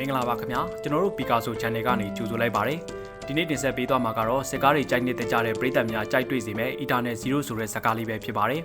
မင်္ဂလာပါခင်ဗျာကျွန်တော်တို့ Picasso Channel ကနေကြိုဆိုလိုက်ပါတယ်ဒီနေ့တင်ဆက်ပေးသွားမှာကတော့စစ်ကားတွေကြိုက်နေတဲ့ကြတဲ့ပြည်သက်များကြိုက်တွေ့စေမဲ့ Eternal Zero ဆိုတဲ့ဇာတ်ကားလေးပဲဖြစ်ပါတယ်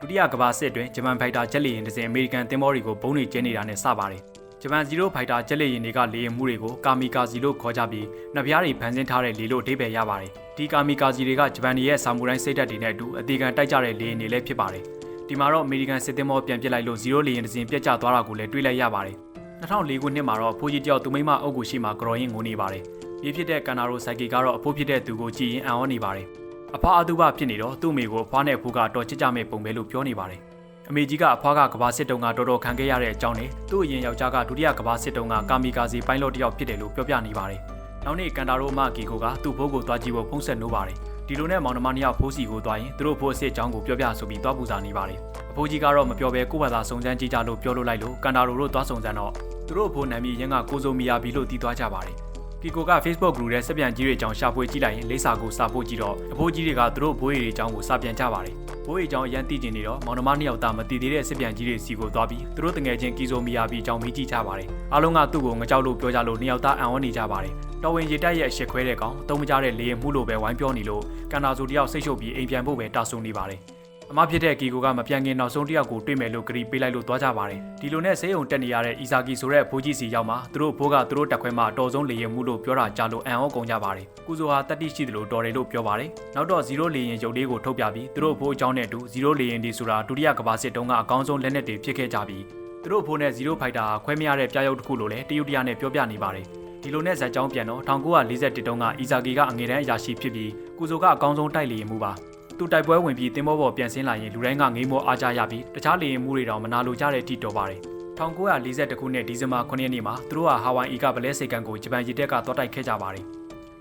ဒုတိယကမ္ဘာစစ်အတွင်းဂျပန်ဖိုက်တာဂျက်လီရင်တစ်စင်အမေရိကန်တင်မောတွေကိုဘုံတွေကျင်းနေတာနဲ့စပါတယ်ဂျပန်ဇီရိုဖိုက်တာဂျက်လီရင်တွေကလေရင်မှုတွေကိုကာမီကာဇီလို့ခေါ်ကြပြီးနှစ်ပြားတွေဖန်ဆင်းထားတဲ့လေလို့အဓိပ္ပာယ်ရပါတယ်ဒီကာမီကာဇီတွေကဂျပန်ရဲ့ဆာမူရိုင်းစိတ်ဓာတ်တွေနဲ့အတူအသေးခံတိုက်ကြတဲ့လေရင်တွေလည်းဖြစ်ပါတယ်ဒီမှာတော့အမေရိကန်စစ်တင်မောပြန်ပစ်လိုက်လို့ဇီရိုလေရင်တစ်စင်ပြတ်ကျသွားတာကိုလည်းတွေ့လိုက်ရပါတယ် 2004ခုနှစ်မှာတော့ဖိုးကြီးတယောက်သူမိမအုပ်ကိုရှိမှကရော်ရင်ငိုနေပါတယ်။မြေဖြစ်တဲ့ကန်နာရိုစိုက်ကီကတော့အဖိုးဖြစ်တဲ့သူကိုကြည်ရင်အံ့ဩနေပါတယ်။အဖွားအတူပဖြစ်နေတော့သူ့မိကိုအဖွားနဲ့အဖိုးကတော်ချစ်ကြမဲ့ပုံပဲလို့ပြောနေပါတယ်။အမေကြီးကအဖွားကကဘာစစ်တုံးကတော်တော်ခံခဲ့ရတဲ့အကြောင်းနဲ့သူ့အရင်ယောက်ျားကဒုတိယကဘာစစ်တုံးကကာမီကာစီပိုင်းလော့တယောက်ဖြစ်တယ်လို့ပြောပြနေပါတယ်။နောက်နေ့ကန်တာရိုအမကီကိုကသူ့ဘိုးကိုသွားကြည့်ဖို့ဖုန်းဆက်နိုးပါတယ်။ ဒီလိုနဲ့မောင်နှမနှစ်ယောက်ဖိုးစီကိုသွားရင်သူတို့ဖိုးအစ်စ်အကြောင်းကိုပြောပြဆိုပြီးသွားပူစာနေပါတယ်။အဖိုးကြီးကတော့မပြောဘဲကိုယ့်ဘာသာစုံစမ်းကြည့်ကြလို့ပြောလို့လိုက်လို့ကန်တာရိုတို့သွားစုံစမ်းတော့သူတို့အဖိုးနာမည်ရင်းကကိုဆိုမီယာဘီလို့တည်သွားကြပါတယ်။ ကီကိုက Facebook group ထဲစပြန်ကြီးတွေအကြောင်းရှာဖွေကြည့်လိုက်ရင်လေးစာကိုစာပို့ကြည့်တော့အဖိုးကြီးတွေကသူတို့ဘိုးရီတွေအကြောင်းကိုစာပြန်ကြပါတယ်။ဘိုးရီအကြောင်းအရန်သိကျင်နေတော့မောင်နှမနှစ်ယောက်သားမတည်သေးတဲ့စပြန်ကြီးတွေစီကိုသွားပြီးသူတို့တငယ်ချင်းကီဆိုမီယာဘီအကြောင်းမေးကြည့်ကြပါတယ်။အားလုံးကသူ့ကိုငကြောက်လို့ပြောကြလို့နှစ်ယောက်သားအံ့ဩနေကြပါတယ်။တော်ဝင်ရေတက်ရဲ့အရှက်ခွဲတဲ့ကောင်တုံးမကြတဲ့လေရင်မှုလို့ပဲဝိုင်းပြောနေလို့ကန်နာဆိုတယောက်စိတ်ရှုပ်ပြီးအိမ်ပြန်ဖို့ပဲတာဆုံနေပါတယ်။ အမဖြစ်တဲ့ကီကိုကမပြန်ခင်နောက်ဆုံးတစ်ယောက်ကိုတွေ့မယ်လို့ဂရီပေးလိုက်လို့သွားကြပါတယ်ဒီလိုနဲ့ဆေးရုံတက်နေရတဲ့အီဇာကီဆိုတဲ့ဘိုးကြီးစီရောက်မှာသူတို့ဘိုးကသူတို့တက်ခွဲမှာအတော်ဆုံးလေရင်မှုလို့ပြောတာကြားလို့အံ့ဩကုန်ကြပါတယ်ကုဇိုဟာတတိရှိတယ်လို့တော်တယ်လို့ပြောပါတယ်နောက်တော့0လေရင်ရုပ်လေးကိုထုတ်ပြပြီးသူတို့ဘိုးအကြောင်းနဲ့အတူ0လေရင်ဒီဆိုတာဒုတိယကမ္ဘာစစ်တုန်းကအကောင်းဆုံးလက်နက်တွေဖြစ်ခဲ့ကြပြီးသူတို့ဘိုးနဲ့0ဖိုက်တာခွဲမရတဲ့ပြားရုပ်တစ်ခုလို့လည်းတရုတ်တရနဲ့ပြောပြနေပါတယ်ဒီလိုနဲ့ဇက်ကြောင်းပြန်တော့1941တုန်းကအီဇာကီကအငယ်တန်းအရာရှိဖြစ်ပြီးကုဇိုကအကောင်းဆုံးတိုက်လေရင်မှုပါ သူတိုက်ပွဲဝင်ပြီးတင်မောပေါ်ပြန်ဆင်းလာရင်လူတိုင်းကငိမ့်မောအားကြရပြီးတခြားလေရင်မှုတွေတောင်မနာလိုကြတဲ့အထိတော်ပါတယ်1942ခုနှစ်ဒီဇင်ဘာ9ရက်နေ့မှာသူတို့ဟာဟာဝိုင်အီကဗလဲစိတ်ကန်ကိုဂျပန်ရေတက်ကသွားတိုက်ခဲ့ကြပါတယ်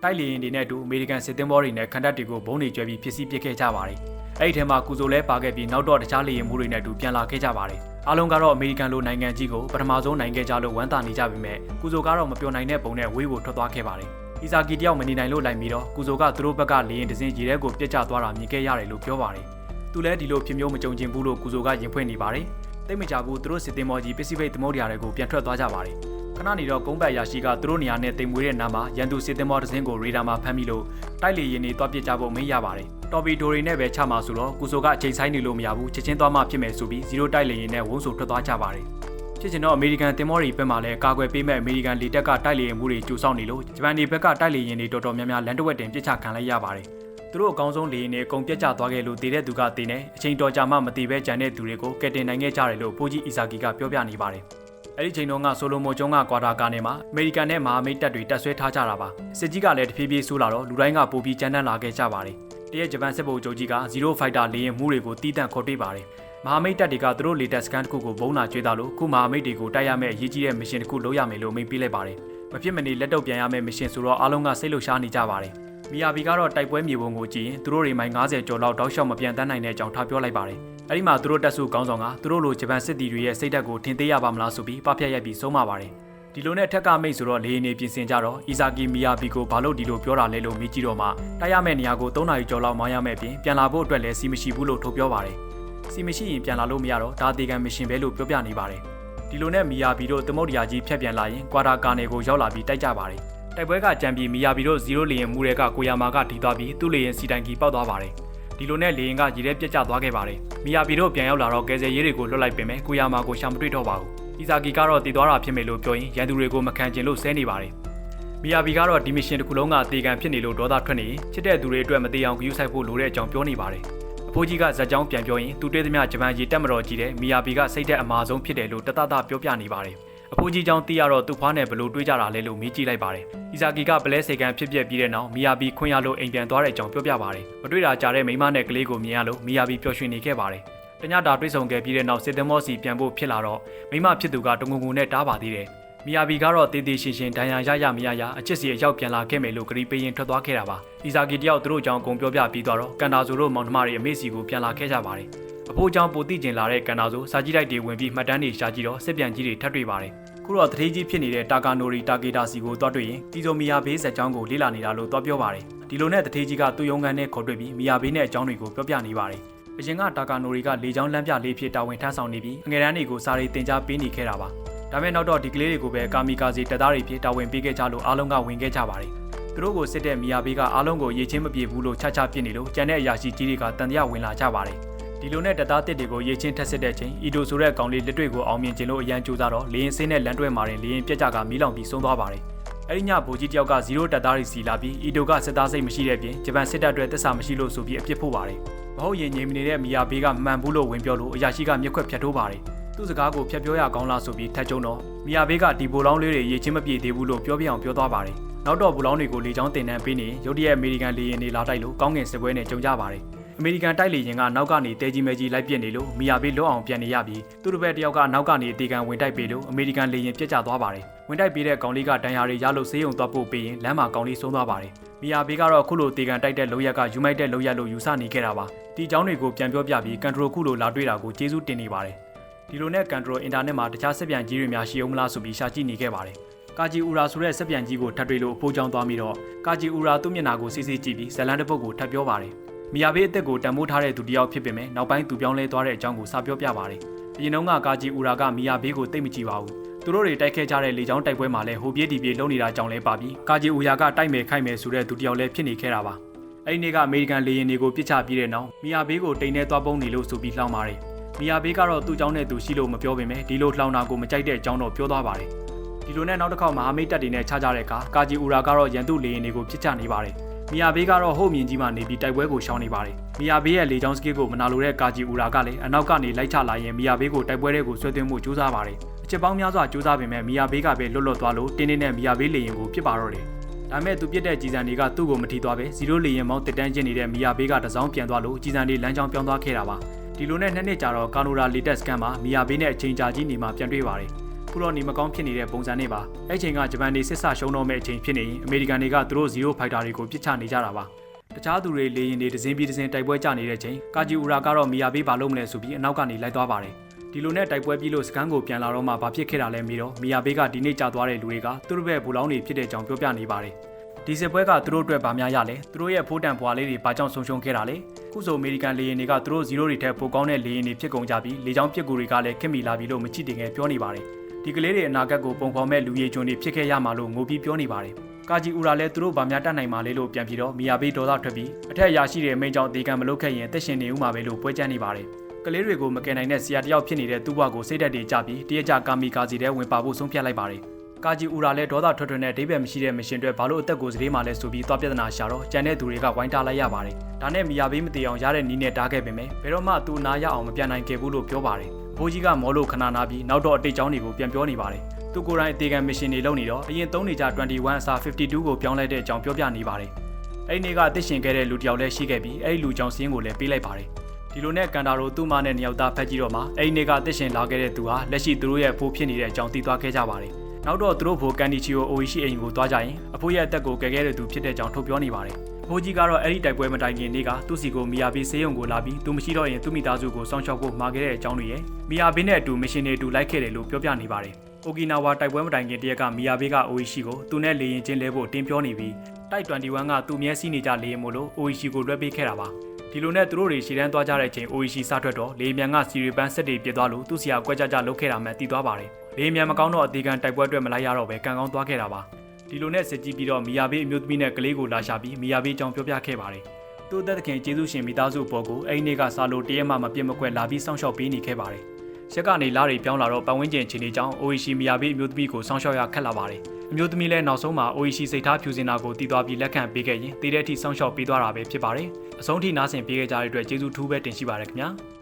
တိုက်လေရင်တွေနဲ့အတူအမေရိကန်စစ်တင်မောတွေနဲ့ကန်တပ်တွေကိုဘုံတွေကျွဲပြီးဖြစ်စီပစ်ခဲ့ကြပါတယ်အဲ့ဒီထဲမှာကုဇိုလဲပါခဲ့ပြီးနောက်တော့တခြားလေရင်မှုတွေနဲ့အတူပြန်လာခဲ့ကြပါတယ်အားလုံးကတော့အမေရိကန်လိုနိုင်ငံကြီးကိုပထမဆုံးနိုင်ခဲ့ကြလို့ဝမ်းသာနေကြပြီမဲ့ကုဇိုကတော့မပြောနိုင်တဲ့ပုံနဲ့ဝေးကိုထွက်သွားခဲ့ပါတယ်။ အီဇာကီတယောက်မနေနိုင်လို့လိုက်ပြီးတော့ကုဇိုကသူတို့ဘက်ကလေရင်တစင်းရေထဲကိုပြက်ကျသွားတာမြင်ခဲ့ရတယ်လို့ပြောပါတယ်။သူလည်းဒီလိုဖြစ်မျိုးမကြုံကျင်ဘူးလို့ကုဇိုကရင်ဖွင့်နေပါတယ်။တိတ်မကြဘူးသူတို့စစ်တင်မော်ကြီးပစိဖိတ်သမုဒ္ဒရာတွေကိုပြန်ထွက်သွားကြပါတယ်။ခဏနေတော့ကုန်းပတ်ရာရှိကသူတို့နေရာနဲ့တိမ်မွေးတဲ့နားမှာရန်သူစစ်တင်မော်တစင်းကိုရေဒါမှာဖမ်းပြီးလို့တိုက်လေရင်တွေတွားပစ်ကြဖို့မင်းရပါတယ်။တော်ပီဒိုတွေနဲ့ပဲချမှာဆိုတော့ကုဇိုကအချိန်ဆိုင်နေလို့မရဘူးချက်ချင်းသွားမှဖြစ်မယ်ဆိုပြီးဇီရိုတိုက်လေရင်နဲ့ဝုန်းဆိုထွက်သွားကြပါတယ်။ ဖြစ်ချင်တော့အမေရိကန်တင်မောတွေဘက်မှလည်းကာကွယ်ပေးမဲ့အမေရိကန်လေတက်ကတိုက်လေရင်မှုတွေကြိုဆောင်နေလို့ဂျပန်တွေဘက်ကတိုက်လေရင်တွေတော်တော်များများလန်တဝက်တင်ပြစ်ချခံလိုက်ရပါတယ်။သူတို့အကောင်းဆုံးလေရင်တွေအကုန်ပြတ်ကျသွားခဲ့လို့တည်တဲ့သူကတည်နေအချိန်တော်ကြာမှမတည်ပဲကြံတဲ့သူတွေကိုကယ်တင်နိုင်ခဲ့ကြတယ်လို့ပိုကြီးအီဇာကီကပြောပြနေပါတယ်။အဲ့ဒီချိန်တုန်းကဆိုလိုမိုကျုံးကကွာတာကနေမှာအမေရိကန်နဲ့မဟာမိတ်တပ်တွေတပ်ဆွဲထားကြတာပါ။စစ်ကြီးကလည်းတဖြည်းဖြည်းဆိုးလာတော့လူတိုင်းကပိုပြီးကြမ်းတမ်းလာခဲ့ကြပါတယ်။ တရက်ဂျပန်စစ်ဗိုလ်ချုပ်ကြီးက0 fighter လေရင်မှုတွေကိုတီးတန့်ခေါ်တွေ့ပါတယ်။မဟာမိတ်တပ်တွေကသူတို့လေတက်စကန်တစ်ခုကိုဘုံလာကျွေးတာလို့ခုမဟာမိတ်တွေကိုတိုက်ရမယ့်အရေးကြီးတဲ့မရှင်တစ်ခုလုပ်ရမယ်လို့မိန့်ပေးလိုက်ပါတယ်။မဖြစ်မနေလက်တော့ပြန်ရမယ့်မရှင်ဆိုတော့အားလုံးကစိတ်လှုပ်ရှားနေကြပါတယ်။မီယာဘီကတော့တိုက်ပွဲမြေပုံကိုကြည့်ရင်သူတို့တွေမိုင်90ကျော်လောက်တောက်လျှောက်မပြန်တန်းနိုင်တဲ့အကြောင်းထားပြောလိုက်ပါတယ်။အဲဒီမှာသူတို့တက်စုကောင်းဆောင်ကသူတို့လိုဂျပန်စစ်တီတွေရဲ့စိတ်ဓာတ်ကိုထင်သေးရပါမလားဆိုပြီးပပြက်ရိုက်ပြီးဆုံးမပါတယ်။ ဒီလိုနဲ့ထက်ကမိတ်ဆိုတော့လေနေပြင်ဆင်ကြတော့အီဇာကီမီယာဘီကိုဘာလို့ဒီလိုပြောတာလဲလို့မေးကြည့်တော့မှတိုက်ရမယ့်နေရာကို3နာရီကျော်လောက်မောင်းရမယ့်ပြင်ပြန်လာဖို့အတွက်လည်းစီမရှိဘူးလို့ထုတ်ပြောပါတယ်။စီမရှိရင်ပြန်လာလို့မရတော့ဒါတေကန်မရှင်ပဲလို့ပြောပြနေပါတယ်။ဒီလိုနဲ့မီယာဘီတို့သမုတ်တရာကြီးဖြတ်ပြန်လာရင်ကွာတာကာနယ်ကိုရောက်လာပြီးတိုက်ကြပါတယ်။တိုက်ပွဲကကြံပြီးမီယာဘီတို့0လေရင်မူရဲကကိုယာမာကဒီသွားပြီးသူ့လေရင်စီတိုင်ကီပေါက်သွားပါတယ်။ဒီလိုနဲ့လေရင်ကရေထဲပြက်ကျသွားခဲ့ပါတယ်။မီယာဘီတို့ပြန်ရောက်လာတော့ကယ်ဆယ်ရေးတွေကိုလွတ်လိုက်ပင်မဲ့ကိုယာမာကိုရှာမတွေ့တော့ပါဘူး။ အီဇာကီကတော့တည်သွားတာဖြစ်မယ်လို့ပြောရင်ရန်သူတွေကိုမခံကျင်လို့ဆဲနေပါတယ်။မီယာဘီကတော့ဒီမရှင်တစ်ခုလုံးကတေကန်ဖြစ်နေလို့ဒေါသထွက်နေရင်ချစ်တဲ့သူတွေအတွက်မတေအောင်ဂရုစိုက်ဖို့လိုတဲ့အကြောင်းပြောနေပါတယ်။အဖိုးကြီးကဇက်ကြောင်းပြန်ပြောရင်သူတွေ့သမျှဂျပန်ကြီးတက်မတော်ကြီးတဲ့မီယာဘီကစိတ်သက်အမာဆုံးဖြစ်တယ်လို့တတတပြောပြနေပါတယ်။အဖိုးကြီးကြောင့်သိရတော့သူ့ဖွားနဲ့ဘလို့တွေးကြတာလဲလို့မေးကြည့်လိုက်ပါတယ်။အီဇာကီကပလဲစေကန်ဖြစ်ပျက်ပြီးတဲ့နောက်မီယာဘီခွင့်ရလို့အိမ်ပြန်သွားတဲ့အကြောင်းပြောပြပါတယ်။မတွေ့တာကြားတဲ့မိမနဲ့ကလေးကိုမြင်ရလို့မီယာဘီပျော်ရွှင်နေခဲ့ပါတယ်။ တညတာတွေးဆုံခဲ့ပြီးတဲ့နောက်စစ်သမောစီပြန်ဖို့ဖြစ်လာတော့မိမဖြစ်သူကတငုံငုံနဲ့တားပါသေးတယ်။မီယာဘီကတော့တေးသေးရှင်ရှင်ဒဏ်ရာရရမရရအချစ်စီအရောက်ပြန်လာခဲ့မယ်လို့ဂရီပေးရင်ထွက်သွားခဲ့တာပါ။အီဇာကီတယောက်သူတို့အကြောင်းအကုန်ပြောပြပြီးသွားတော့ကန်တာဆိုတို့မောင်နှမတွေအမေစီကိုပြန်လာခဲ့ကြပါတယ်။အဖိုးကြောင့်ပိုတိကျင်လာတဲ့ကန်တာဆိုစာကြည့်တိုက်တွေဝင်ပြီးမှတ်တမ်းတွေရှာကြည့်တော့စစ်ပြန်ကြီးတွေထပ်တွေ့ပါတယ်။ခုတော့တထေးကြီးဖြစ်နေတဲ့တာကာနိုရီတာကေတာစီကိုတွားတွေ့ရင်တီဇိုမီယာဘေးဇက်ကြောင်းကိုလေ့လာနေတာလို့တွားပြောပါတယ်။ဒီလိုနဲ့တထေးကြီးကသူ့ရုံးခန်းနဲ့ခေါ်တွေ့ပြီးမီယာဘေးနဲ့အကြောင်းတွေကိုပြောပြနေပါတယ်။ အရင်ကတာကာနိုရီကလေချောင်းလမ်းပြလေးဖြစ်တာဝန်ထမ်းဆောင်နေပြီးအငယ်တန်းတွေကိုစာရီတင် जा ပေးနေခဲ့တာပါ။ဒါပေမဲ့နောက်တော့ဒီကလေးတွေကိုပဲကာမီကာစီတပ်သားတွေဖြစ်တာဝန်ပေးခဲ့ကြလို့အားလုံးကဝင်ခဲ့ကြပါတယ်သူတို့ကိုစစ်တဲ့မီယာဘေးကအားလုံးကိုရေချင်းမပြေဘူးလို့ချာချာပြစ်နေလို့ကြံတဲ့အရာရှိကြီးတွေကတန်တရားဝင်လာကြပါတယ်ဒီလိုနဲ့တပ်သားတစ်တွေကိုရေချင်းထက်စစ်တဲ့ချိန်အီတိုဆိုတဲ့ကောင်လေးလက်တွေ့ကိုအောင်မြင်ခြင်းလို့အရန်ကြိုးစားတော့လေရင်စင်းနဲ့လန်တွဲမာရင်လေရင်ပြက်ကြကမီးလောင်ပြီးဆုံးသွားပါတယ်အဲ့ဒီညဗိုလ်ကြီးတယောက်က0တပ်သားတွေစီလာပြီးအီတိုကစစ်သားစိတ်မရှိတဲ့ပြင်ဂျပန်စစ်တပ်အတွက်သက်စာမရှိလို့ဆိုပြီးအပြစ်ဖို့ပါတယ် မဟုတ်ရင်ငြိမ်မနေတဲ့မီယာဘေးကမှန်ဘူးလို့ဝင်ပြောလို့အရာရှိကမျက်ခွက်ဖြတ်ထိုးပါတယ်သူ့စကားကိုဖျက်ပြောရကောင်းလားဆိုပြီးထက်ကျုံတော့မီယာဘေးကဒီဘိုလောင်းလေးတွေရေချင်းမပြေသေးဘူးလို့ပြောပြအောင်ပြောသွားပါတယ်နောက်တော့ဘူလောင်းတွေကိုလေချောင်းတင်တန်းပေးနေရုတ်တရက်အမေရိကန်လေယာဉ်တွေလာတိုက်လို့ကောင်းကင်စစ်ပွဲနဲ့ကြုံကြပါတယ် အမေရိကန်တိုက်လေယာဉ်ကနောက်ကနေတဲကြီးမဲကြီးလိုက်ပစ်နေလို့မီယာဘေးလွတ်အောင်ပြန်နေရပြီးသူတို့ဘက်တယောက်ကနောက်ကနေအသေးခံဝင်တိုက်ပေးလို့အမေရိကန်လေယာဉ်ပြစ်ကျသွားပါတယ်ဝင်တိုက်ပေးတဲ့ကောင်လေးကတန်ရာတွေရလို့ဆေးရုံသွားပို့ပေးရင်လမ်းမှာကောင်လေးဆုံးသွားပါတယ်မီယာဘေးကတော့ခုလိုတေကန်တိုက်တဲ့လုံရက်ကယူမိုက်တဲ့လုံရက်လို့ယူဆနေခဲ့တာပါဒီအကြောင်းတွေကိုပြန်ပြောပြပြီးကန်ထရိုခုလိုလာတွေ့တာကိုကျေးဇူးတင်နေပါတယ်ဒီလိုနဲ့ကန်ထရိုအင်တာနက်မှာတခြားစက်ပြန်ကြီးတွေများရှိအောင်မလားဆိုပြီးရှာကြည့်နေခဲ့ပါတယ်ကာဂျီအူရာဆိုတဲ့စက်ပြန်ကြီးကိုထပ်တွေ့လို့အဖိုးချောင်းသွားပြီးတော့ကာဂျီအူရာသူ့မျက်နှာကိုစစ်စစ်ကြည့်ပြီးဇလန်တစ်ပုတ်ကိုထပ်ပြောပါတယ် မီယာဘေးအသက်ကိုတန်မိုးထားတဲ့သူတစ်ယောက်ဖြစ်ပေမဲ့နောက်ပိုင်းသူပြောင်းလဲသွားတဲ့အကြောင်းကိုစပြောပြပါတယ်အရင်တုန်းကကာဂျီအူရာကမီယာဘေးကိုတိတ်မကြည့်ပါဘူးသူတို့တွေတိုက်ခဲကြတဲ့လေကြောင်းတိုက်ပွဲမှာလည်းဟိုပြေးဒီပြေးလုံနေတာကြောင့်လဲပါပြီးကာဂျီအူရာကတိုက်မယ်ခိုက်မယ်ဆိုတဲ့သူတစ်ယောက်လည်းဖြစ်နေခဲ့တာပါအဲ့ဒီနေ့ကအမေရိကန်လေယာဉ်တွေကိုပြစ်ချပြီးတဲ့နောက်မီယာဘေးကိုတိမ်ထဲသွားပုံးနေလို့ဆိုပြီးလှောင်ပါတယ်မီယာဘေးကတော့သူ့เจ้าနဲ့သူရှိလို့မပြောပေမဲ့ဒီလိုလှောင်တာကိုမကြိုက်တဲ့အကြောင်းတော့ပြောသွားပါတယ်ဒီလိုနဲ့နောက်တစ်ခေါက်မဟာမိတ်တပ်တွေနဲ့ခြားကြတဲ့အခါကာဂျီအူရာကတော့ရန်သူလေယာဉ်တွေကိုပြစ်ချနေပါတယ် မီယာဘေးကတော့ဟုတ်မြင်ကြီးမှနေပြီးတိုက်ပွဲကိုရှောင်နေပါတယ်မီယာဘေးရဲ့လေကြောင်းစကစ်ကိုမနာလိုတဲ့ကာဂျီအူရာကလည်းအနောက်ကနေလိုက်ချလာရင်မီယာဘေးကိုတိုက်ပွဲတွေကိုဆွဲသွင်းမှုကြိုးစားပါတယ်အချက်ပေါင်းများစွာကြိုးစားပေမဲ့မီယာဘေးကပဲလွတ်လွတ်သွားလို့တင်းတင်းနဲ့မီယာဘေးလေရင်ကိုပြစ်ပါတော့တယ်ဒါမဲ့သူပြစ်တဲ့ကြီးစံတွေကသူ့ကိုမထီသွားပဲဇီရိုလေရင်မောင်းတစ်တန်းကျင်းနေတဲ့မီယာဘေးကတစောင်းပြန်သွားလို့ကြီးစံတွေလမ်းကြောင်းပြောင်းသွားခဲ့တာပါဒီလိုနဲ့နှစ်နှစ်ကြာတော့ကာနိုရာလီတက်စကန်မှာမီယာဘေးနဲ့အချိန်ကြာကြီးနေမှာပြန်တွေ့ပါတယ် ခုတော့နေမကောင်းဖြစ်နေတဲ့ပုံစံနဲ့ပါအဲ့ချိန်ကဂျပန်တွေစစ်ဆရှုံးတော့မဲ့အချိန်ဖြစ်နေရင်အမေရိကန်တွေကသူတို့ဇီရိုဖိုက်တာတွေကိုပစ်ချနေကြတာပါတခြားသူတွေလေရင်တွေဒဇင်းပြီးဒဇင်းတိုက်ပွဲကြနေတဲ့အချိန်ကာဂျီအူရာကတော့မီယာဘေးဘာလို့မလဲဆိုပြီးအနောက်ကနေလိုက်သွားပါတယ်ဒီလိုနဲ့တိုက်ပွဲပြီးလို့စကန်ကိုပြန်လာတော့မှဘာဖြစ်ခဲ့တာလဲမေးတော့မီယာဘေးကဒီနေ့ကြာသွားတဲ့လူတွေကသူတို့ဘက်ဘူလောင်းတွေဖြစ်တဲ့အကြောင်းပြောပြနေပါတယ်ဒီစစ်ပွဲကသူတို့အတွက်ဗာများရလဲသူတို့ရဲ့ဖိုးတန်ဘွားလေးတွေဘာကြောင့်ဆုံးရှုံးခဲ့တာလဲခုဆိုအမေရိကန်လေယာဉ်တွေကသူတို့ဇီရိုတွေထက်ပိုကောင်းတဲ့လေယာဉ်တွေဖြစ်ကုန်ကြပြီးလေကြောင်းပစ်ကူတွေကလည်းခင်မီလာပြီလို့မချိတင်ငယ်ပြောနေပါတယ် ဒီကလေးတွေအနာဂတ်ကိုပုံဖော်မဲ့လူရည်ကျွန်းတွေဖြစ်ခဲ့ရမှာလို့ငိုပြီးပြောနေပါတယ်ကာဂျီအူရာလည်းသူတို့ဗာများတတ်နိုင်မှာလေလို့ပြန်ပြီးတော့မီယာဘေးဒေါသထွက်ပြီးအထက်ရရှိတဲ့မိန်ကြောင့်ဒေကံမလုပ်ခဲ့ရင်တက်ရှင်နေဦးမှာပဲလို့ပွဲချမ်းနေပါတယ်ကလေးတွေကိုမကယ်နိုင်တဲ့ဆရာတယောက်ဖြစ်နေတဲ့သူ့ဘဝကိုစိတ်ဓာတ်တွေကြပြီးတရက်ကြကာမီကာစီတဲ့ဝင်ပါဖို့ဆုံးဖြတ်လိုက်ပါတယ်ကာဂျီအူရာလည်းဒေါသထွက်ထွက်နဲ့ဒိဗယ်မရှိတဲ့မရှင်တွေဘာလို့အသက်ကိုစတေးမှလဲဆိုပြီးသွားပြဿနာရှာတော့ကြံတဲ့သူတွေကဝိုင်းတားလိုက်ရပါတယ်ဒါနဲ့မီယာဘေးမတေအောင်ရတဲ့နီးနဲ့တားခဲ့ပေမဲ့ဘယ်တော့မှသူနာရအောင်မပြန်နိုင်ခဲ့ဘူးလို့ပြောပါတယ် ဘိုးကြီးကမောလို့ခဏနာပြီးနောက်တော့အတိတ်ကြောင်းတွေကိုပြန်ပြောနေပါတယ်သူကိုယ်တိုင်အသေးခံမရှင်တွေလုပ်နေတော့အရင်သုံးနေကြ21အစား52ကိုပြောင်းလဲတဲ့အကြောင်းပြောပြနေပါတယ်အဲ့ဒီနေ့ကအသက်ရှင်ခဲ့တဲ့လူတစ်ယောက်လည်းရှိခဲ့ပြီးအဲ့ဒီလူကြောင့်စင်းကိုလည်းပေးလိုက်ပါတယ်ဒီလိုနဲ့ကန်တာရိုသူ့မနဲ့နှစ်ယောက်သားဖက်ကြည့်တော့မှအဲ့ဒီနေ့ကအသက်ရှင်လာခဲ့တဲ့သူဟာလက်ရှိသူတို့ရဲ့ဖိုးဖြစ်နေတဲ့အကြောင်းသိသွားခဲ့ကြပါတယ်နောက်တော့သူတို့ဖိုကန်ဒီချီယိုအိုရှိအိမ်ကိုသွားကြရင်အဖိုးရဲ့အသက်ကိုကယ်ခဲ့တဲ့သူဖြစ်တဲ့အကြောင်းထုတ်ပြောနေပါတယ် ဘိုးကြီးကတော့အဲ့ဒီတိုက်ပွဲမတိုင်ခင်နေ့ကသူ့စီကိုမီယာဘီဆေးရုံကိုလာပြီးသူမရှိတော့ရင်သူ့မိသားစုကိုစောင့်ရှောက်ဖို့မှာခဲ့တဲ့အကြောင်းတွေရယ်မီယာဘီနဲ့အတူမရှင်တွေအတူလိုက်ခဲ့တယ်လို့ပြောပြနေပါတယ်။အိုကီနာဝါတိုက်ပွဲမတိုင်ခင်တရက်ကမီယာဘီကအိုရှိကိုသူနဲ့လေရင်ချင်းလဲဖို့တင်ပြောနေပြီးတိုက်21ကသူ့မျက်စိနေကြလေရင်မို့လို့အိုရှိကိုလွှဲပေးခဲ့တာပါ။ဒီလိုနဲ့သူတို့တွေရှီတန်းသွားကြတဲ့အချိန်အိုရှိစထွက်တော့လေမြန်ကစီရီပန်းဆက်တွေပြစ်သွားလို့သူ့ဆရာကွက်ကြကြလုတ်ခဲ့တာမှတည်သွားပါတယ်။လေမြန်မကောင်းတော့အသေးခံတိုက်ပွဲအတွက်မလိုက်ရတော့ပဲကံကောင်းသွားခဲ့တာပါ။ ဒီလိုနဲ့စစ်ကြည့်ပြီးတော့မီယာဘေးအမျိုးသမီးနဲ့ကလေးကိုလာရှာပြီးမီယာဘေးကြောင့်ပြောပြခဲ့ပါတယ်။သူ့သက်သခင်ကျေးဇူးရှင်မိသားစုပေါ်ကိုအဲ့ဒီနေ့ကစာလို့တရက်မှမပြတ်မကွက်လာပြီးစောင့်ရှောက်ပေးနေခဲ့ပါတယ်။ရက်ကနေလာတွေပြောင်းလာတော့ပတ်ဝန်းကျင်ချင်းတွေကြောင့်အိုအီရှိမီယာဘေးအမျိုးသမီးကိုစောင့်ရှောက်ရခက်လာပါတယ်။အမျိုးသမီးလည်းနောက်ဆုံးမှာအိုအီရှိစိတ်ထားဖြူစင်တာကိုတည်သွားပြီးလက်ခံပေးခဲ့ရင်တည်တဲ့အထိစောင့်ရှောက်ပေးသွားတာပဲဖြစ်ပါတယ်။အဆုံးထိနားဆင်ပေးခဲ့ကြတဲ့အတွက်ကျေးဇူးထူးပဲတင်ရှိပါတယ်ခင်ဗျာ။